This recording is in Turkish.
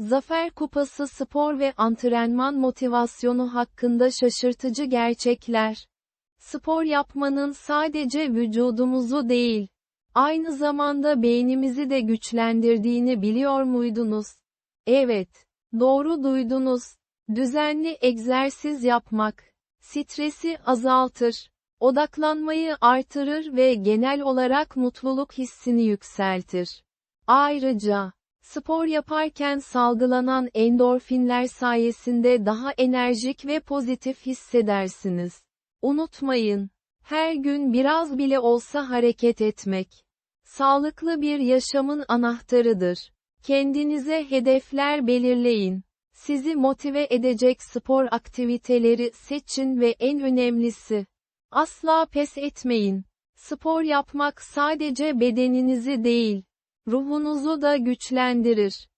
Zafer Kupası spor ve antrenman motivasyonu hakkında şaşırtıcı gerçekler. Spor yapmanın sadece vücudumuzu değil, aynı zamanda beynimizi de güçlendirdiğini biliyor muydunuz? Evet, doğru duydunuz. Düzenli egzersiz yapmak, stresi azaltır, odaklanmayı artırır ve genel olarak mutluluk hissini yükseltir. Ayrıca, spor yaparken salgılanan endorfinler sayesinde daha enerjik ve pozitif hissedersiniz. Unutmayın, her gün biraz bile olsa hareket etmek, sağlıklı bir yaşamın anahtarıdır. Kendinize hedefler belirleyin. Sizi motive edecek spor aktiviteleri seçin ve en önemlisi, asla pes etmeyin. Spor yapmak sadece bedeninizi değil, ruhunuzu da güçlendirir.